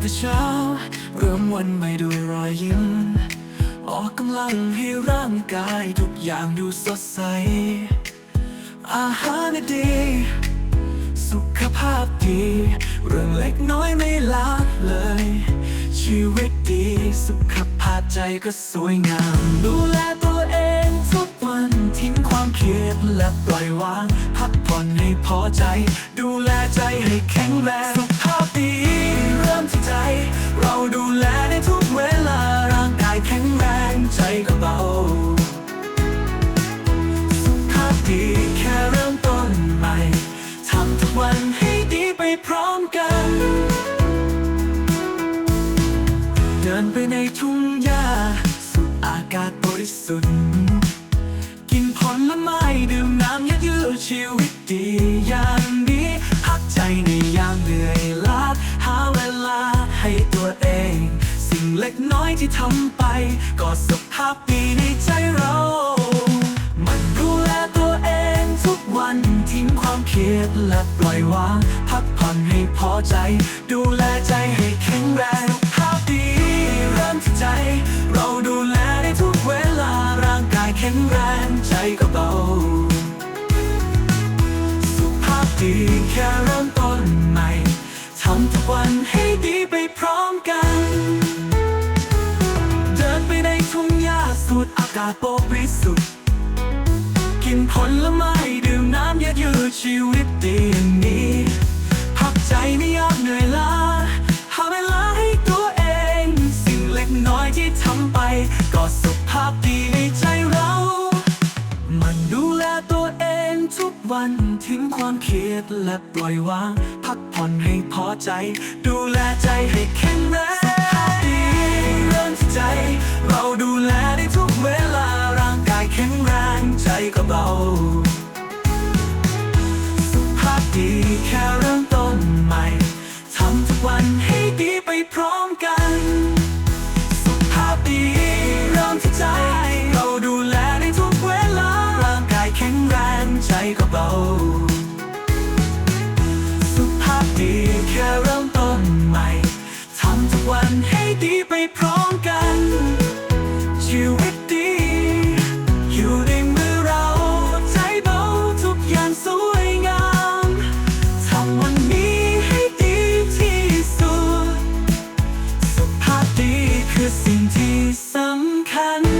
แต่เช้า เริ่มวันใหม่ด้วยรอยยิ้ม ออกกำลังให้ร่างกายทุกอย่างดูสดใส อาหารดี สุขภาพดี เรื่องเล็กน้อยไม่ละเลย ชีวิตดี สุขภาพใจก็สวยงาม ดูแลตัวเองทุกวันทิ้งความเครียดและปล่อยวาง พักผ่อนให้พอใจ ดูแลใจให้แข็งแรงสุขภาพดี พร้อมกัน เดินไปในทุ่งหญ้าสูดอากาศบริสุทธิ์ กินผลไม้ดื่มน้ำยืดยืดชีวิตดีอย่างนี้พักใจในยามเหนื่อยล้าหาเวลาให้ตัวเอง สิ่งเล็กน้อยที่ทำไป ก็สุขภาพดีในใจเรา มันดูแลตัวเองทุกวันทิ้ง ความเครียดและปล่อยวาง พักผ่อนให้พอใจ ดูแลใจให้แข็งแรงสุขภาพดีเริ่มที่ใจ เราดูแลได้ทุกเวลาร่างกายแข็งแรงใจก็เบา สุขภาพดีแค่เริ่มต้นใหม่ทำทุกวันให้ดีไปพร้อมกัน เดินไปในทุ่งหญ้าสูดอากาศบริสุทธิ์กินผลไม้ ดื่มน้ำยืดยืดชีวิตดีอย่างนี้พักใจไม่ยากเหนื่อยล้าหาเวลาให้ตัวเอง สิ่งเล็กน้อยที่ทำไป ก็สุขภาพดีในใจเรา มันดูแลตัวเองทุกวันทิ้งความเครียดและปล่อยวาง พักผ่อนให้พอใจ ดูแลใจให้แข็งแรง ก็เบา สุขภาพดีแค่เริ่มต้นใหม่ ทำทุกวันให้ดีไปพร้อมกัน ชีวิตดี อยู่ในมือเรา ใจเบาทุกอย่างสวยงาม ทำวันนี้ให้ดีที่สุด สุขภาพดีคือสิ่งที่สำคัญ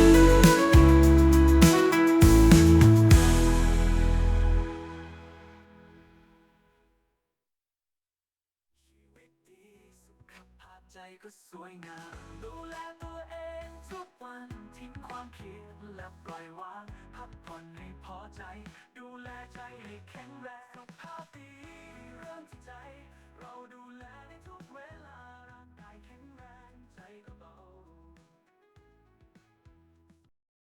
ใจก็สวยงาม ดูแลตัวเองทุกวันทิ้งความเครียดและปล่อยวาง พักผ่อนให้พอใจ ดูแลใจให้แข็งแรงสุขภาพดีเริ่มที่ใจ